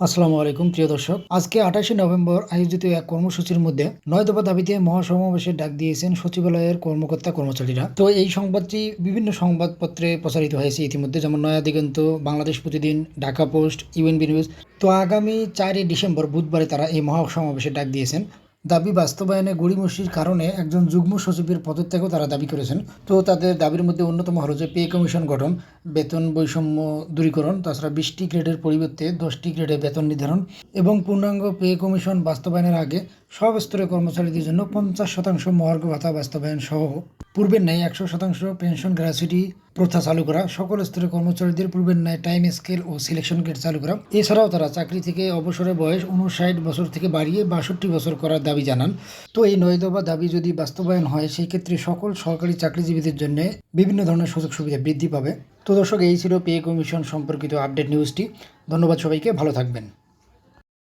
আসসালামু আলাইকুম, প্রিয় দর্শক। আজকে আঠাশে নভেম্বর আয়োজিত এক কর্মসূচির মধ্যে নয় দফা দাবিতে মহাসমাবেশের ডাক দিয়েছেন সচিবালয়ের কর্মকর্তা কর্মচারীরা। তো এই সংবাদটি বিভিন্ন সংবাদপত্রে প্রচারিত হয়েছে ইতিমধ্যে, যেমন নয়া দিগন্ত বাংলাদেশ প্রতিদিন, ঢাকা পোস্ট, ইউএনবি নিউজ। তো আগামী চারই ডিসেম্বর বুধবারে তারা এই মহাসমাবেশের ডাক দিয়েছেন। দাবি বাস্তবায়নে গড়িমসির কারণে একজন যুগ্ম সচিবের পদত্যাগও তারা দাবি করেছেন। তো তাদের দাবির মধ্যে অন্যতম হল যে, পে কমিশন গঠন, বেতন বৈষম্য দূরীকরণ, তাছাড়া বিশটি গ্রেডের পরিবর্তে দশটি গ্রেডে বেতন নির্ধারণ এবং পূর্ণাঙ্গ পে কমিশন বাস্তবায়নের আগে সব স্তরের কর্মচারীদের জন্য পঞ্চাশ শতাংশ মহার্ঘ ভাতা বাস্তবায়ন সহ পূর্বের ন্যায় একশো শতাংশ পেনশন, গ্র্যাচুইটি, প্রথা চালু করা, সকল স্তরের কর্মচারীদের পূর্বের ন্যায় টাইম স্কেল ও সিলেকশন গেট চালু করা। এছাড়াও তারা চাকরি থেকে অবসরের বয়স উনষাট বছর থেকে বাড়িয়ে বাষট্টি বছর করার দাবি জানান। তো এই নয় দফা দাবি যদি বাস্তবায়ন হয়, সেই ক্ষেত্রে সকল সরকারি চাকরিজীবীদের জন্য বিভিন্ন ধরনের সুযোগ সুবিধা বৃদ্ধি পাবে। তো দর্শক, এই ছিল পে কমিশন সম্পর্কিত আপডেট নিউজটি। ধন্যবাদ সবাইকে, ভালো থাকবেন।